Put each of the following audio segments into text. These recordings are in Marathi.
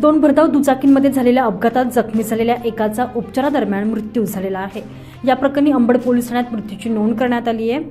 दोन भरधाव दुचाकींमध्ये झालेल्या अपघातात जखमी झालेल्या एकाचा उपचारादरम्यान मृत्यू झालेला आहे. या प्रकरणी अंबड पोलीस ठाण्यात मृत्यूची नोंद करण्यात आली आहे.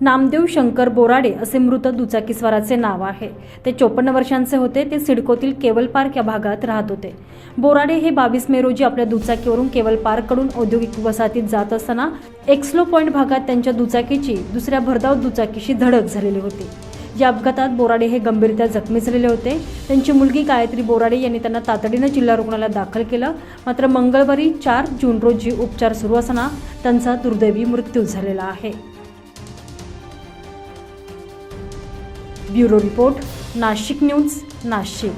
नामदेव शंकर बोराडे असे मृत दुचाकीस्वाराचे नाव आहे. ते चोपन्न वर्षांचे होते. ते सिडकोतील केवल पार्क या भागात राहत होते. बोराडे हे बावीस मे रोजी आपल्या दुचाकीवरून केवल पार्ककडून औद्योगिक वसाहतीत जात असताना एक्स्लो पॉईंट भागात त्यांच्या दुचाकीची दुसऱ्या भरधाव दुचाकीशी धडक झालेली होती. या अपघातात बोराडे हे गंभीरत्या जखमी झालेले होते. त्यांची मुलगी गायत्री बोराडे यांनी त्यांना तातडीनं जिल्हा रुग्णालयात दाखल केलं. मात्र मंगळवारी चार जून रोजी उपचार सुरू असताना त्यांचा दुर्दैवी मृत्यू झालेला आहे. Bureau report Nashik news Nashik.